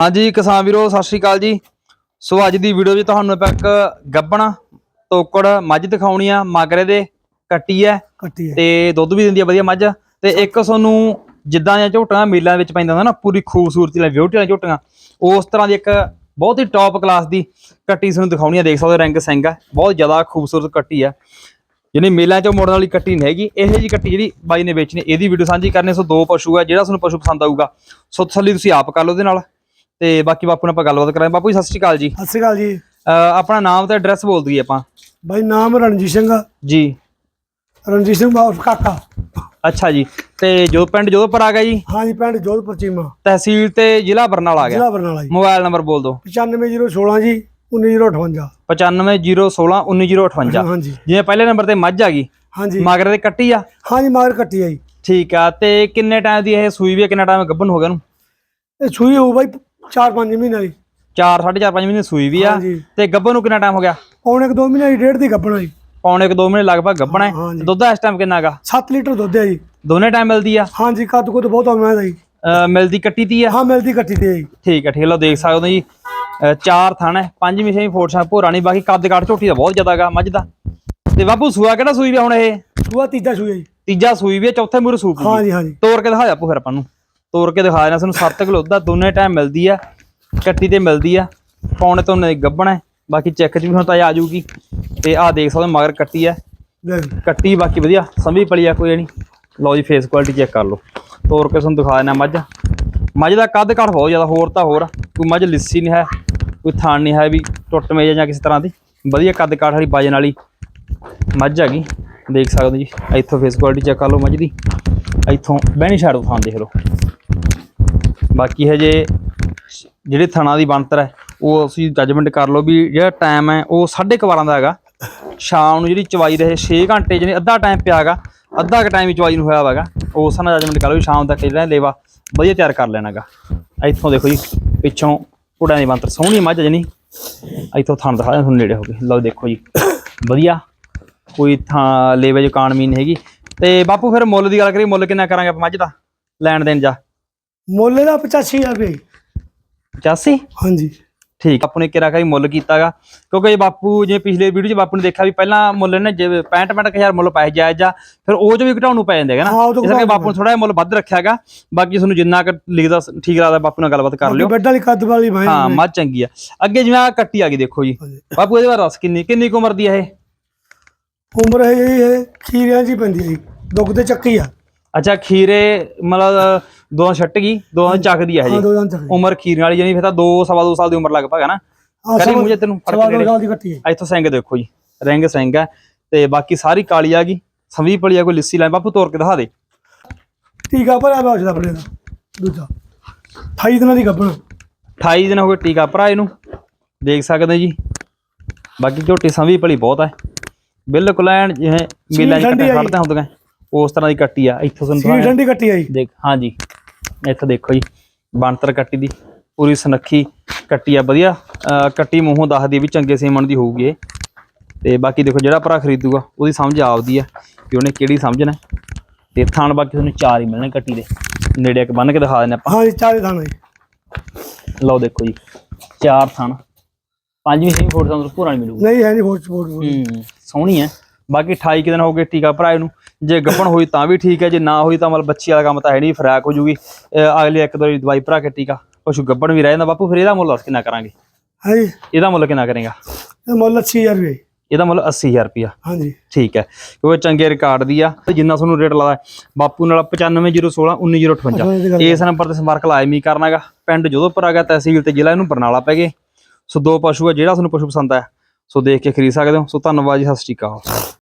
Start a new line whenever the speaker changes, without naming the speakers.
ਹਾਂਜੀ ਕਿਸਾਨ ਵੀਰੋ ਸਤਿ ਸ਼੍ਰੀ ਅਕਾਲ ਜੀ। ਸੋ ਅੱਜ ਦੀ ਵੀਡੀਓ 'ਚ ਤੁਹਾਨੂੰ ਆਪਾਂ ਇੱਕ ਗੱਬਣ ਤੋਕੜ ਮੱਝ ਦਿਖਾਉਣੀ ਆ ਮਾਗਰੇ ਦੇ ਕੱਟੀ ਐ।
ਕੱਟੀ ਹੈ
ਤੇ ਦੁੱਧ ਵੀ ਦਿੰਦੀ ਆ ਵਧੀਆ ਮੱਝ। ਤੇ ਇੱਕ ਤੁਹਾਨੂੰ ਜਿੱਦਾਂ ਦੀਆਂ ਝੋਟੀਆਂ ਮੇਲਾਂ ਵਿੱਚ ਪੈਂਦਾ ਹੁੰਦਾ ਨਾ ਪੂਰੀ ਖੂਬਸੂਰਤੀ ਨਾਲ ਬਿਊਟੀ ਵਾਲੀਆਂ ਝੋਟੀਆਂ ਉਸ ਤਰ੍ਹਾਂ ਦੀ ਇੱਕ ਬਹੁਤ ਹੀ ਟੌਪ ਕਲਾਸ ਦੀ ਕੱਟੀ ਤੁਹਾਨੂੰ ਦਿਖਾਉਣੀ ਆ ਦੇਖ ਸਕਦੇ ਰੰਗ ਸਿੰਘ ਆ ਬਹੁਤ ਜ਼ਿਆਦਾ ਖੂਬਸੂਰਤ ਕੱਟੀ ਆ। ਜਿਹਨੇ ਮੇਲਾਂ 'ਚੋਂ ਮੋੜਨ ਵਾਲੀ ਕੱਟੀ ਨਹੀਂ ਹੈਗੀ ਇਹੋ ਜੀ ਕੱਟੀ ਜਿਹੜੀ ਬਾਈ ਨੇ ਵੇਚਣੀ ਇਹਦੀ ਵੀਡੀਓ ਸਾਂਝੀ ਕਰਨੀ ਸੋ ਦੋ ਪਸ਼ੂ ਆ ਜਿਹੜਾ ਤੁਹਾਨੂੰ ਪਸ਼ੂ ਪਸੰਦ ਆਊਗਾ ਸੋ ਤਸੱਲੀ ਤੁਸੀਂ ਆਪ ਕਰ ਲਓ ਉਹਦੇ ਨਾਲ। ਤੇ ਬਾਕੀ ਬਾਪੂ ਨਾਲ ਆਪਾਂ ਗੱਲਬਾਤ ਕਰਾਂਗੇ। ਬਾਪੂ ਜੀ ਸਤਿ ਸ਼੍ਰੀ ਅਕਾਲ ਜੀ।
ਸਤਿ ਸ਼੍ਰੀ ਅਕਾਲ ਜੀ।
ਆਪਣਾ ਨਾਮ ਤੇ ਐਡਰੈਸ ਬੋਲ ਦਈਏ ਆਪਾਂ।
ਬਾਈ ਨਾਮ ਰਣਜੀਤ ਸਿੰਘ ਆ।
ਜੀ।
ਰਣਜੀਤ ਸਿੰਘ ਬਾਬੂ ਕਾਕਾ।
ਅੱਛਾ ਜੀ। ਤੇ ਜੋ ਪਿੰਡ ਜੋਧਪੁਰ ਆ ਗਿਆ ਜੀ?
ਹਾਂਜੀ ਪਿੰਡ ਜੋਧਪੁਰ ਚੀਮਾ।
ਤਹਿਸੀਲ ਤੇ ਜ਼ਿਲ੍ਹਾ ਬਰਨਾਲਾ ਆ ਗਿਆ।
ਜ਼ਿਲ੍ਹਾ ਬਰਨਾਲਾ ਜੀ।
ਮੋਬਾਈਲ ਨੰਬਰ ਬੋਲ ਦਿਓ।
95016 ਜੀ 19058
950161 19058
ਹਾਂਜੀ
ਜਿਵੇਂ ਪਹਿਲੇ ਨੰਬਰ ਤੇ ਮੱਝ ਆ ਗਈ।
ਹਾਂਜੀ
ਮਗਰ ਦੇ ਕੱਟੀ ਆ?
ਹਾਂਜੀ ਮਾਰ ਕੱਟੀ ਆ ਜੀ।
ਠੀਕ ਆ। ਤੇ ਕਿੰਨੇ ਟਾਈਮ ਦੀ ਇਹ ਸੂਈ ਵੀ ਕਿੰਨਾ ਟਾਈਮ ਗੱਭਣ ਹੋ ਗਿਆ ਨੂੰ
ਇਹ ਸੂਈ ਹੋਊ ਬਾਈ 4-5 ਮਹੀਨੇ ਦੀ
4 4.5 5 ਮਹੀਨੇ ਸੂਈ ਵੀ ਆ।
ਹਾਂਜੀ।
ਤੇ ਗੱਭਣ ਨੂੰ ਕਿੰਨਾ ਟਾਈਮ ਹੋ ਗਿਆ?
ਪੌਣੇ ਕੁ ਦੋ ਮਹੀਨੇ ਦੀ ਡੇਢ ਦੀ ਗੱਭਣਾ ਜੀ
ਪੌਣੇ ਕੁ 2 ਮਹੀਨੇ ਲਗਭਗ ਗੱਭਣਾ ਹੈ।
ਹਾਂਜੀ।
ਦੁੱਧ ਇਸ ਟਾਈਮ ਕਿੰਨਾ ਗਾ?
7 ਲੀਟਰ ਦੁੱਧ ਹੈ ਜੀ।
ਦੋਨੇ ਟਾਈਮ ਮਿਲਦੀ ਆ?
ਹਾਂਜੀ ਕੱਦ ਕੁੱਦ ਬਹੁਤ ਆਉਂਦਾ ਜੀ।
ਅਹ ਮਿਲਦੀ ਕੱਟੀ ਤੀ ਆ?
ਹਾਂ ਮਿਲਦੀ ਕੱਟੀ ਤੇ ਜੀ।
ਠੀਕ ਹੈ ਠੀਕ ਲਓ ਦੇਖ ਸਕਦੇ ਹੋ ਜੀ। ਅਹ ਚਾਰ ਥਣ ਹੈ ਪੰਜਵੀਂ ਛੇਵੀਂ ਫੋਰਸ਼ਾ ਭੋਰਾ ਨਹੀਂ ਬਾਕੀ ਕੱਦ ਕਾਠ ਝੋਟੀ ਦਾ ਬਹੁਤ ਜ਼ਿਆਦਾ ਗਾ ਮੱਝ ਦਾ। ਤੇ ਬਾਪੂ ਸੂਆ ਕਿਹੜਾ ਸੂਈ ਵੀ ਆ ਹੁਣ ਇਹ?
ਸੂਆ ਤੀਜਾ ਸੂਈ ਹੈ ਜੀ।
ਤੀਜਾ ਸੂਈ ਵੀ ਆ ਚੌਥੇ ਮੂਰੇ ਸੂਪ
ਹਾਂਜੀ ਹਾਂਜੀ।
ਤੋੜ ਕੇ ਦਿਖਾ ਜਾ ਫਿਰ ਆਪਾਂ ਨੂੰ। ਤੋੜ ਕੇ ਦਿਖਾ ਦੇਣਾ ਤੁਹਾਨੂੰ 7 ਕਿਲੋ ਦਾ ਦੋਨੇ ਟਾਈਮ ਮਿਲਦੀ ਆ ਕੱਟੀ ਤੇ ਮਿਲਦੀ ਆ ਪੌਣੇ ਤੋਂ ਗੱਬਣਾ ਬਾਕੀ ਚੈੱਕ ਚ ਵੀ ਹੁਣ ਤਾਂ ਆ ਜਾਊਗੀ ਤੇ ਆਹ ਦੇਖ ਸਕਦੇ ਮਗਰ ਕੱਟੀ ਆ। ਕੱਟੀ ਬਾਕੀ ਵਧੀਆ ਸੰਭੀ ਪਲੀ ਆ ਕੋਈ ਨਹੀਂ। ਲਓ ਜੀ ਫੇਸ ਕੁਆਲਿਟੀ ਚੈੱਕ ਕਰ ਲਓ। ਤੋੜ ਕੇ ਤੁਹਾਨੂੰ ਦਿਖਾ ਦੇਣਾ ਮੱਝ। ਮੱਝ ਦਾ ਕੱਦ ਘੱਟ ਬਹੁਤ ਜ਼ਿਆਦਾ ਹੋਰ ਤਾਂ ਹੋਰ ਆ। ਕੋਈ ਮੱਝ ਲਿੱਸੀ ਨਹੀਂ ਹੈ ਕੋਈ ਥਾਣ ਨਹੀਂ ਹੈ ਵੀ ਟੁੱਟ ਮੇਜ ਜਾਂ ਕਿਸੇ ਤਰ੍ਹਾਂ ਦੀ। ਵਧੀਆ ਕੱਦ ਕਾਠ ਵਾਲੀ ਵਜਨ ਵਾਲੀ ਮੱਝ ਹੈਗੀ। ਦੇਖ ਸਕਦੇ ਜੀ ਇੱਥੋਂ ਫੇਸ ਕੁਆਲਿਟੀ ਚੈੱਕ ਕਰ ਲਓ ਮੱਝ ਦੀ। ਇੱਥੋਂ ਬਹਿਣੀ ਛਾੜ ਤੋਂ ਥਾਂ ਦੇਖ ਲਓ। ਬਾਕੀ ਹਜੇ ਜਿਹੜੇ ਥਣਾ ਦੀ ਬਣਤਰ ਹੈ, ਉਹ ਅਸੀਂ ਜੱਜਮੈਂਟ ਕਰ ਲਓ ਵੀ ਜਿਹੜਾ ਟਾਈਮ ਹੈ, ਉਹ 12:30 ਦਾ ਹੈਗਾ। ਸ਼ਾਮ ਨੂੰ ਜਿਹੜੀ ਚਵਾਈ ਰਹੇ 6 ਘੰਟੇ ਜਿਹਨੇ ਅੱਧਾ ਟਾਈਮ ਪਿਆ ਹੈਗਾ, ਅੱਧਾ ਕੁ ਟਾਈਮ ਹੀ ਚਵਾਈ ਨੂੰ ਹੋਇਆ ਹੈਗਾ। ਉਸ ਨਾਲ ਜੱਜਮੈਂਟ ਕਰ ਲਓ ਵੀ ਸ਼ਾਮ ਤੱਕ ਜਿਹੜਾ ਲੇਵਾ ਵਧੀਆ ਤਿਆਰ ਕਰ ਲੈਣਾਗਾ ਇੱਥੋਂ ਦੇਖੋ ਜੀ, ਪਿੱਛੋਂ ਕੁੜਿਆਂ ਦੀ ਬਣਤਰ ਸੋਹਣੀ ਮੱਝ ਜਣੀ ਇੱਥੋਂ ਥਣ ਦਿਖਾ ਦਿਆਂ ਤੁਹਾਨੂੰ ਨੇੜੇ ਹੋ ਗਏ ਲਓ ਦੇਖੋ ਜੀ, ਵਧੀਆ। ਕੋਈ ਥਾਂ ਲੇਵੇ ਚ ਕਾਣ ਨਹੀਂ ਹੈਗੀ। ਤੇ ਬਾਪੂ, ਫਿਰ ਮੁੱਲ ਦੀ ਗੱਲ ਕਰੀਏ, ਮੁੱਲ ਕਿੰਨਾ ਕਰਾਂਗੇ ਆਪਾਂ ਮੱਝ ਦਾ? ਲੈਣ ਦੇਣ ਜਾ।
ਮੁੱਲ ਦਾ 85000 ਰੁਪਏ
85
ਹਾਂਜੀ।
ਠੀਕ ਆਪਣੇ ਕਿਰਾ ਕਰੀ ਮੁੱਲ ਕੀਤਾਗਾ। ਕਿਉਂਕਿ ਇਹ ਬਾਪੂ ਜੇ ਪਿਛਲੇ ਵੀਡੀਓ 'ਚ ਬਾਪੂ ਨੇ ਦੇਖਿਆ ਵੀ ਪਹਿਲਾਂ ਮੁੱਲ ਨੇ ਜਿਵੇਂ 65 65000 ਮੁੱਲ ਪਾਏ ਜਾਇਜ਼ ਆ ਫਿਰ ਉਹ 'ਚ ਵੀ ਘਟਾਉਣ ਨੂੰ ਪੈ ਜਾਂਦੇ ਹੈਗਾ ਨਾ।
ਹਾਂ,
ਇਸ ਕਰਕੇ ਬਾਪੂ ਨੇ ਥੋੜਾ ਜਿਹਾ ਮੁੱਲ ਵੱਧ ਰੱਖਿਆਗਾ। ਬਾਕੀ ਤੁਹਾਨੂੰ ਜਿੰਨਾ ਕੁ ਲਿਖਦਾ ਠੀਕ ਲੱਗਦਾ ਬਾਪੂ ਨਾਲ ਗੱਲਬਾਤ ਕਰ ਲਿਓ।
ਬੈੱਡ ਵਾਲੀ ਕੱਦ ਵਾਲੀ ਭਾਈ
ਹਾਂ ਮੱਝ ਚੰਗੀ ਆ। ਅੱਗੇ ਜਿਵੇਂ ਆ ਕੱਟੀ ਆ ਗਈ ਦੇਖੋ ਜੀ। ਬਾਪੂ ਇਹਦੇ ਬਾਰੇ ਦੱਸ ਕਿੰਨੀ ਕਿੰਨੀ ਕੁ ਉਮਰ ਦੀ ਆ ਇਹ?
ਉਮਰ ਹੈ ਜੀ ਇਹ ਖੀਰਿਆਂ ਜੀ ਪੈਂਦੀ ਹੈ ਜੀ। ਦੁੱਖ ਤੇ ਚੱਕੀ ਆ।
ਅੱਛਾ ਖੀਰੇ ਮਤਲਬ ਦੋ ਛੱਟ ਗਈ ਦੋ ਚੱਕਦੀ ਆ
ਹਾਂ
ਹਜੇ
ਦੋ
ਉਮਰ ਖੀਰ ਵਾਲੀ ਜਾਨੀ ਫਿਰ ਤਾਂ 2 ਸਵਾ 2 ਸਾਲ ਦੀ ਉਮਰ ਲਗਭਗ ਹੈ ਨਾ। ਕਰੀ 'ਚ ਤੈਨੂੰ ਫ਼ਰਕ
ਸਵਾ ਦੋ ਦੀ ਕੱਟੀ ਹੈ
ਇੱਥੋਂ ਸਿੰਘ ਦੇਖੋ ਜੀ ਰਿੰਗ ਸਿੰਘ ਹੈ ਤੇ ਬਾਕੀ ਸਾਰੀ ਕਾਲੀ ਆ ਗਈ ਸੰਵੀ ਪਲੀ ਆ ਕੋਈ ਲਿੱਸੀ ਲੈ ਬਾਪੂ ਤੋੜ ਕੇ ਦਿਖਾ ਦੇ।
ਟੀਕਾ ਭਰਿਆ ਹੋਇਆ ਉਸਦਾ ਆਪਣੇ ਦਾ ਦੂਜਾ। 28 ਦਿਨਾਂ ਦੀ ਗੱਭਣ।
28 ਦਿਨ ਹੋ ਗਏ ਟੀਕਾ ਭਰਾ ਇਹਨੂੰ। ਦੇਖ ਸਕਦੇ ਜੀ। ਬਾਕੀ ਝੋਟੀ ਸੰਵੀ ਪਲੀ ਬਹੁਤ ਹੈ ਬਿਲਕੁਲ ਐਨ ਜਿਵੇਂ ਮੇਲਾ ਹੀ
ਠੰਡੀ
ਕੱਟੇ
ਆ ਜੀ।
ਫੜਦੇ ਹੁੰਦੀਆਂ ਉਸ ਤਰ੍ਹਾਂ ਦੀ ਕੱਟੀ ਆ। ਇੱਥੋਂ ਤੁਹਾਨੂੰ
ਸੀ
ਦਿਖਾਇਆ।
ਠੰਡੀ ਕੱਟੀ ਆ ਜੀ।
ਦੇਖ ਹਾਂਜੀ ਇੱਥੇ ਦੇਖੋ ਜੀ ਬਾਂਤਰ ਕੱਟੀ ਦੀ ਪੂਰੀ ਸੁਨੱਖੀ ਕੱਟੀ ਆ ਵਧੀਆ ਕੱਟੀ ਮੂੰਹੋਂ ਦੱਸਦੀ ਵੀ ਚੰਗੇ ਸੀਮਣ ਦੀ ਹੋਊਗੀ ਇਹ। ਤੇ ਬਾਕੀ ਦੇਖੋ ਜਿਹੜਾ ਭਰਾ ਖਰੀਦੂਗਾ ਉਹਦੀ ਸਮਝ ਆਪਦੀ ਆ ਕਿ ਉਹਨੇ ਕਿਹੜੀ ਸਮਝਣਾ। ਤੇ ਥਾਣ ਬਾਕੀ ਤੁਹਾਨੂੰ ਚਾਰ ਹੀ ਮਿਲਣੇ ਕੱਟੀ ਦੇ। ਨੇੜੇ ਇੱਕ ਬੰਨ ਕੇ ਦਿਖਾ ਦਿੰਦੇ ਆਪਾਂ।
ਹਾਂ ਜੀ ਚਾਰੇ ਥਾਣਾ ਜੀ।
ਲਓ ਦੇਖੋ ਜੀ ਚਾਰ ਥਾਣ। ਪੰਜਵੀਂ ਛੇਵੀਂ ਫੋਟ ਤੁਹਾਨੂੰ ਪੂਰਾ ਨਹੀਂ ਮਿਲੂਗਾ।
ਨਹੀਂ ਹੈ ਨਹੀਂ ਫੋਟ ਫੋਟ
ਹੂੰ ਸੋਹਣੀ ਹੈ ਬਾਕੀ 28 ਕੁ ਦਿਨ ਹੋ ਗਏ ਟੀਕਾ ਭਰਾਏ ਨੂੰ। ਜੇ ਗੱਭਣ ਹੋਈ ਤਾਂ ਵੀ ਠੀਕ ਹੈ ਜੇ ਨਾ ਹੋਈ ਤਾਂ ਮਤਲਬ ਬੱਚੀ ਵਾਲਾ ਕੰਮ ਤਾਂ ਹੈ ਨਹੀਂ ਫਰਾਕ ਹੋ ਜੂਗੀ। ਅਗਲੇ ਇੱਕ ਦੋ ਦਵਾਈ ਭਰਾ ਕੇ ਟੀਕਾ। ਪਸ਼ੂ ਗੱਭਣ ਵੀ ਰਹਿ ਜਾਂਦਾ। ਬਾਪੂ ਫਿਰ ਇਹਦਾ ਮੁੱਲ ਦੱਸ ਕਿੰਨਾ ਕਰਾਂਗੇ?
ਹੈ ਜੀ
ਇਹਦਾ ਮੁੱਲ ਕਿੰਨਾ ਕਰੇਗਾ?
ਇਹ ਮੁੱਲ 80000 ਰੁਪਏ।
ਇਹਦਾ ਮੁੱਲ 80000 ਰੁਪਿਆ
ਹਾਂਜੀ।
ਠੀਕ ਹੈ। ਕਿਉਂਕਿ ਚੰਗੇ ਰਿਕਾਰਡ ਦੀ ਆ। ਤੇ ਜਿੰਨਾ ਤੁਹਾਨੂੰ ਰੇਟ ਲੱਗਦਾ ਹੈ। ਬਾਪੂ ਨਾਲ 950161 19058 ਇਸ ਨੰਬਰ ਤੇ ਸੰਪਰਕ ਲਾਜ਼ਮੀ ਕਰਨਾਗਾ ਪਿੰਡ ਜੋਧਪੁਰ ਆ ਗਿਆ ਤਹਿਸੀਲ ਤੇ ਜ਼ਿਲ੍ਹਾ ਇਹਨੂੰ ਬਰਨਾਲਾ ਪੈ ਗਏ। ਸੋ ਦੋ ਪਸ਼ੂ ਆ ਜਿਹੜਾ ਤੁਹਾਨੂੰ ਪਸ਼ੂ ਪਸੰਦ ਆਇਆ ਸੋ ਦੇਖ ਕੇ ਖਰੀਦ ਸਕਦੇ ਹੋ। ਸੋ ਧੰਨਵਾਦ ਜੀ ਸਤਿ ਸ਼੍ਰੀ ਅਕਾਲ।